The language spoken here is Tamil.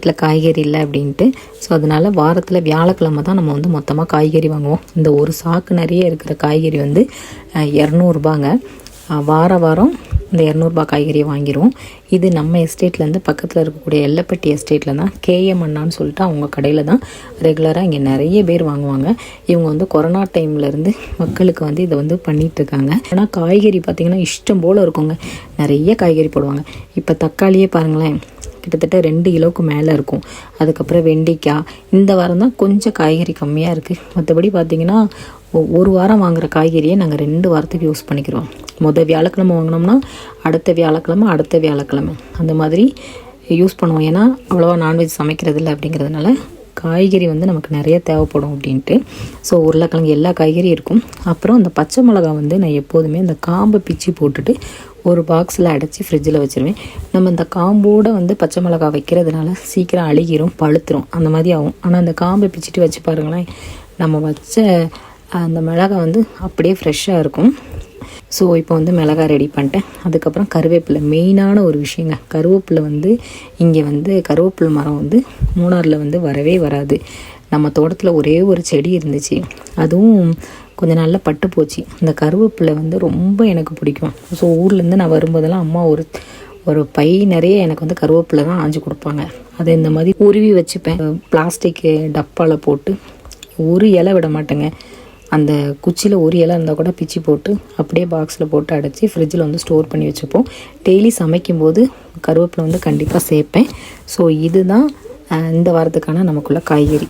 வீட்டில் காய்கறி இல்லை அப்படின்ட்டு. ஸோ அதனால் வாரத்தில் வியாழக்கிழமை தான் நம்ம வந்து மொத்தமாக காய்கறி வாங்குவோம். இந்த ஒரு சாக்கு நிறைய இருக்கிற காய்கறி வந்து இரநூறுபாங்க வார வாரம் இந்த இரநூறுபா காய்கறியை வாங்கிடுவோம் இது நம்ம எஸ்டேட்லேருந்து பக்கத்தில் இருக்கக்கூடிய எல்லப்பட்டி எஸ்டேட்டில் தான் கேஎம் அண்ணான்னு சொல்லிட்டு அவங்க கடையில் தான் ரெகுலராக இங்கே நிறைய பேர் வாங்குவாங்க. இவங்க வந்து கொரோனா டைம்லேருந்து மக்களுக்கு வந்து இதை வந்து பண்ணிகிட்ருக்காங்க ஆனால் காய்கறி பார்த்திங்கன்னா இஷ்டம் போல் இருக்குங்க. நிறைய காய்கறி போடுவாங்க. இப்போ தக்காளியே பாருங்களேன். கிட்டத்தட்ட ரெண்டு கிலோவுக்கு மேலே இருக்கும். அதுக்கப்புறம் வெண்டைக்காய் இந்த வாரம் தான் கொஞ்சம் காய்கறி கம்மியாக இருக்குது மற்றபடி பார்த்தீங்கன்னா ஒ- ஒரு வாரம் வாங்குற காய்கறியை நாங்கள் ரெண்டு வாரத்துக்கு யூஸ் பண்ணிக்கிறோம். மொதல் வியாழக்கிழமை வாங்கினோம்னா அடுத்த வியாழக்கிழமை அடுத்த வியாழக்கிழமை. அந்த மாதிரி யூஸ் பண்ணுவோம். ஏன்னா அவ்வளோவா நான்வெஜ் சமைக்கிறது இல்லை அப்படிங்கிறதுனால காய்கறி வந்து நமக்கு நிறைய தேவைப்படும் அப்படின்ட்டு. ஸோ உருளைக்கிழங்கு எல்லா காய்கறியும் இருக்கும். அப்புறம் அந்த பச்சை மிளகா வந்து நான் எப்போதுமே அந்த காம்பை பிச்சு போட்டுட்டு ஒரு பாக்ஸில் அடைச்சி ஃப்ரிட்ஜில் வச்சிருவேன். நம்ம இந்த காம்போடு வந்து பச்சை மிளகா வைக்கிறதுனால சீக்கிரம் அழுகிரும் பழுத்துரும். அந்த மாதிரி ஆகும். ஆனால் அந்த காம்பை பிச்சுட்டு வச்சு பாருங்களேன். நம்ம வச்ச அந்த மிளகா வந்து அப்படியே ஃப்ரெஷ்ஷாக இருக்கும். ஸோ இப்போ வந்து மிளகா ரெடி பண்ணிட்டேன். அதுக்கப்புறம் கருவேப்பிலை. மெயினான ஒரு விஷயங்க. கருவேப்பிலை வந்து இங்கே வந்து கருவேப்பிலை மரம் வந்து மூணாரில் வந்து வரவே வராது. நம்ம தோட்டத்தில் ஒரே ஒரு செடி இருந்துச்சு. அதுவும் கொஞ்சம் நாளில் பட்டு போச்சு. இந்த கருவேப்பிலை வந்து ரொம்ப எனக்கு பிடிக்கும். ஸோ ஊர்லேருந்து நான் வரும்போதெல்லாம் அம்மா ஒரு ஒரு பை நிறைய எனக்கு வந்து கருவேப்பிலை தான் ஆஞ்சு கொடுப்பாங்க. அதை இந்த மாதிரி உருவி வச்சுப்பேன். பிளாஸ்டிக்கு டப்பாவில் போட்டு ஒரு இலை விட மாட்டேங்க. அந்த குச்சியில் ஒரு இலை இருந்தால் கூட பிச்சு போட்டு அப்படியே பாக்ஸில் போட்டு அடைச்சி ஃப்ரிட்ஜில் வந்து ஸ்டோர் பண்ணி வச்சுப்போம். டெய்லி சமைக்கும்போது கருவேப்பிலை வந்து கண்டிப்பாக சேர்ப்பேன். ஸோ இதுதான் இந்த வாரத்துக்கான நமக்குள்ள காய்கறி.